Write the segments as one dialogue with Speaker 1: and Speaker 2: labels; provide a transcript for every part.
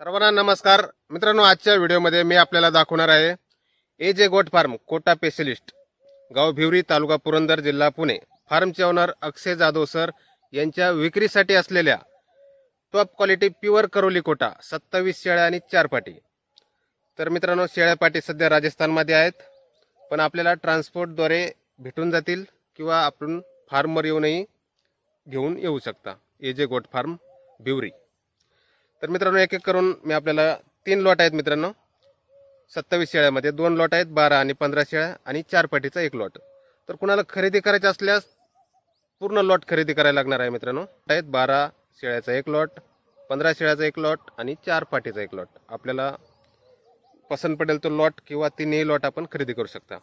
Speaker 1: सर्वांना नमस्कार. मित्रांनो आजच्या व्हिडिओमध्ये मी आपल्याला दाखवणार आहे ए जे गोट फार्म कोटा स्पेशलिस्ट गाव भिवरी तालुका पुरंदर जिल्हा पुणे. फार्मचे ओनर अक्षय जाधव सर यांच्या विक्रीसाठी असलेल्या top quality pure Karauli Kota सत्तावीस शेळ्या आणि चार पाटी. तर मित्रांनो शेळ्या पाटी सध्या राजस्थानमध्ये आहेत पण आपल्याला ट्रान्सपोर्टद्वारे भेटून जातील किंवा आपण फार्मवर येऊनही घेऊन येऊ शकता. ए जे गोट फार्म भिवरी. तर मित्रांनो एक एक करून मी आपल्याला तीन लॉट आहेत मित्रांनो. सत्तावीस शेळ्यामध्ये दोन लॉट आहेत बारा आणि पंधरा शेळ्या आणि चार पाटीचा एक लॉट तर कुणाला खरेदी करायची असल्यास पूर्ण लॉट खरेदी करायला लागणार आहे मित्रांनो. आहेत बारा शेळ्याचा एक लॉट पंधरा शेळ्याचा एक लॉट आणि चार पाटीचा एक लॉट आपल्याला पसंत पडेल तो लॉट किंवा तिन्ही लॉट आपण खरेदी करू शकता.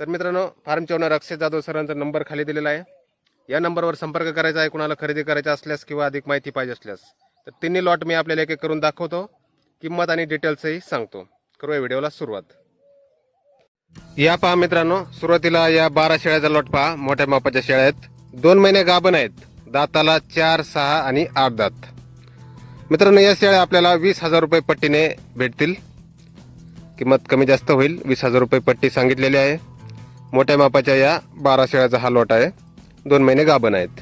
Speaker 1: तर मित्रांनो फार्मचे ओनर अक्षय जाधव सरांचा नंबर खाली दिलेला आहे. या नंबरवर संपर्क करायचा आहे कुणाला खरेदी करायचा असल्यास किंवा अधिक माहिती पाहिजे असल्यास. तर तिन्ही लॉट मी आपल्याला एक एक करून दाखवतो. किंमत आणि डिटेल्सही सांगतो. करूया व्हिडिओला सुरुवात. या पहा मित्रांनो सुरुवातीला या बारा शेळ्याचा लॉट पहा. मोठ्या मापाच्या शेळ्या आहेत. दोन महिने गाभण आहेत. दाताला चार सहा आणि आठ दात. मित्रांनो या शेळ्या आपल्याला वीस हजार रुपये पट्टीने भेटतील. किंमत कमी जास्त होईल. वीस हजार रुपये पट्टी सांगितलेली आहे. मोठ्या मापाच्या या बारा शेळ्याचा हा लॉट आहे. दोन महिने गाभण आहेत.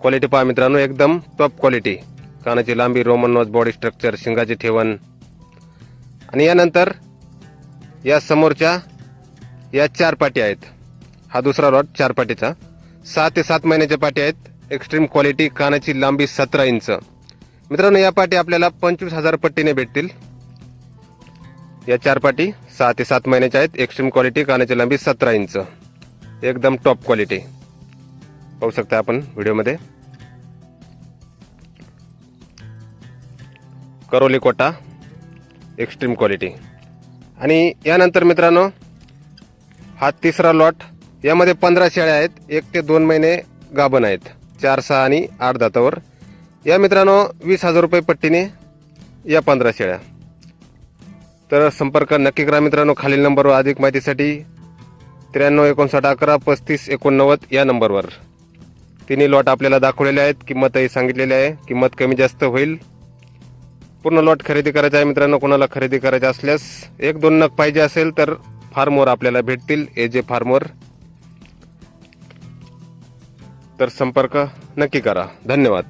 Speaker 1: क्वालिटी पहा मित्रांनो एकदम टॉप क्वालिटी कानाची लांबी रोमन नॉज बॉडी स्ट्रक्चर शिंगाची ठेवण. आणि यानंतर या समोरच्या या चार पाटी आहेत. हा दुसरा रॉड चार पाटीचा. सहा ते सात महिन्याच्या पाटी आहेत. एक्स्ट्रीम क्वालिटी कानाची लांबी सतरा इंच. मित्रांनो या पाटी आपल्याला पंचवीस हजार पट्टीने भेटतील. या चार पाटी सहा ते सात महिन्याच्या आहेत. एक्स्ट्रीम क्वालिटी कानाची लांबी सतरा इंच. एकदम टॉप क्वालिटी पाहू शकता आपण व्हिडिओमध्ये करोली कोटा एक्स्ट्रीम क्वालिटी आणि यानंतर मित्रांनो हा तिसरा लॉट यामध्ये पंधरा शेळ्या आहेत एक ते दोन महिने गाभण आहेत चार सहा आणि आठ दातावर. या मित्रांनो वीस हजार रुपये पट्टीने या पंधरा शेळ्या. तर संपर्क नक्की करा मित्रांनो खालील नंबरवर अधिक माहितीसाठी त्र्याण्णव एकोणसाठ अकरा पस्तीस एकोणनव्वद या नंबरवर. तिन्ही लॉट आपल्याला दाखवलेले आहेत किंमतही सांगितलेली आहे किंमत कमी जास्त होईल. पूर्ण लॉट खरेदी करायचा आहे मित्रांनो कोणाला खरेदी करायचे असल्यास एक दोन नग पाहिजे असेल तर फार्मवर आपल्याला भेटतील ए जे फार्मवर. तर संपर्क नक्की करा. धन्यवाद.